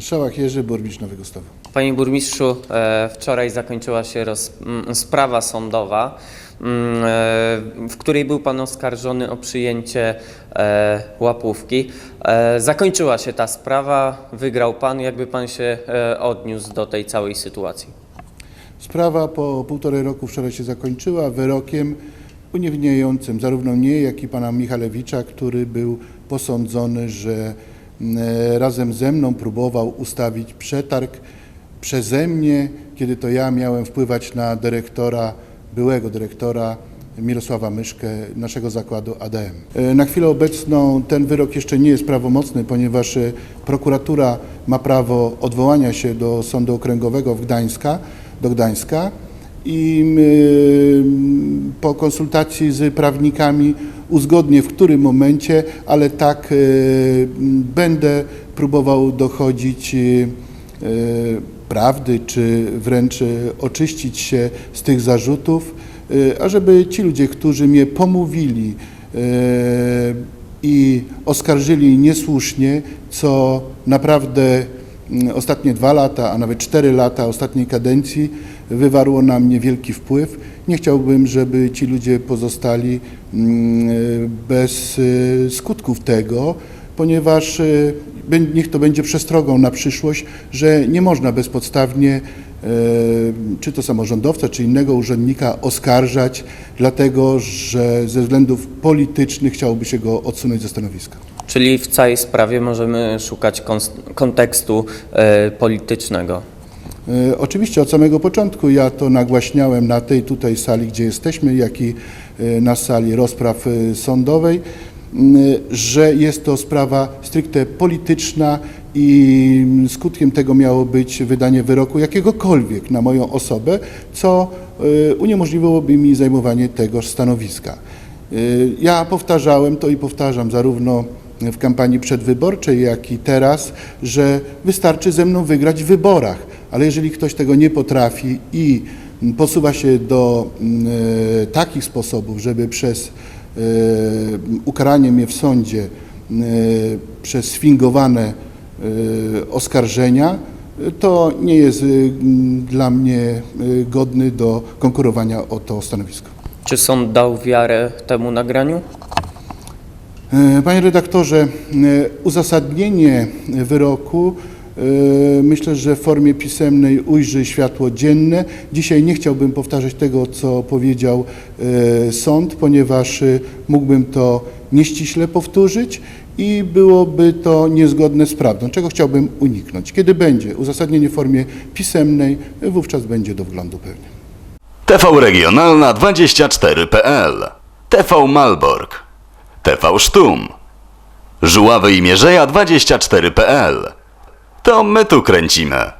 Szałach Jerzy, burmistrz Nowego Stawu. Panie burmistrzu, e, wczoraj zakończyła się roz, m, sprawa sądowa, m, e, w której był Pan oskarżony o przyjęcie e, łapówki. Zakończyła się ta sprawa, wygrał Pan. Jakby Pan się odniósł do tej całej sytuacji? Sprawa po półtorej roku wczoraj się zakończyła wyrokiem uniewinniającym zarówno mnie, jak i pana Michalewicza, który był posądzony, że razem ze mną próbował ustawić przetarg przeze mnie, kiedy to ja miałem wpływać na dyrektora, byłego dyrektora Mirosława Myszkę, naszego zakładu ADM. E, Na chwilę obecną ten wyrok jeszcze nie jest prawomocny, ponieważ e, prokuratura ma prawo odwołania się do Sądu Okręgowego w Gdańska, do Gdańska i mm, po konsultacji z prawnikami uzgodnię w którym momencie, ale tak e, będę próbował dochodzić e, prawdy, czy wręcz e, oczyścić się z tych zarzutów, ażeby ci ludzie, którzy mnie pomówili i oskarżyli niesłusznie, co naprawdę mm, ostatnie dwa lata, a nawet cztery lata ostatniej kadencji wywarło na mnie wielki wpływ. Nie chciałbym, żeby ci ludzie pozostali mm, bez e, skutków tego, ponieważ e, niech to będzie przestrogą na przyszłość, że nie można bezpodstawnie e, czy to samorządowca, czy innego urzędnika oskarżać, dlatego że ze względów politycznych chciałoby się go odsunąć ze stanowiska. Czyli w całej sprawie możemy szukać kontekstu e, politycznego. E, Oczywiście od samego początku ja to nagłaśniałem na tej tutaj sali, gdzie jesteśmy, jak i e, na sali rozpraw e, sądowej, że jest to sprawa stricte polityczna i skutkiem tego miało być wydanie wyroku jakiegokolwiek na moją osobę, co uniemożliwiłoby mi zajmowanie tegoż stanowiska. Ja powtarzałem to i powtarzam zarówno w kampanii przedwyborczej, jak i teraz, że wystarczy ze mną wygrać w wyborach, ale jeżeli ktoś tego nie potrafi i posuwa się do e, takich sposobów, żeby przez e, ukaranie mnie w sądzie, e, przez sfingowane e, oskarżenia, to nie jest m, dla mnie e, godny do konkurowania o to stanowisko. Czy sąd dał wiarę temu nagraniu? Panie redaktorze, uzasadnienie wyroku myślę, że w formie pisemnej ujrzy światło dzienne. Dzisiaj nie chciałbym powtarzać tego, co powiedział e, sąd, ponieważ e, mógłbym to nieściśle powtórzyć i byłoby to niezgodne z prawdą, czego chciałbym uniknąć. Kiedy będzie uzasadnienie w formie pisemnej, wówczas będzie do wglądu pewnie. TV Regionalna 24.pl TV Malbork TV Sztum Żuławy i Mierzeja 24.pl To my tu kręcimy.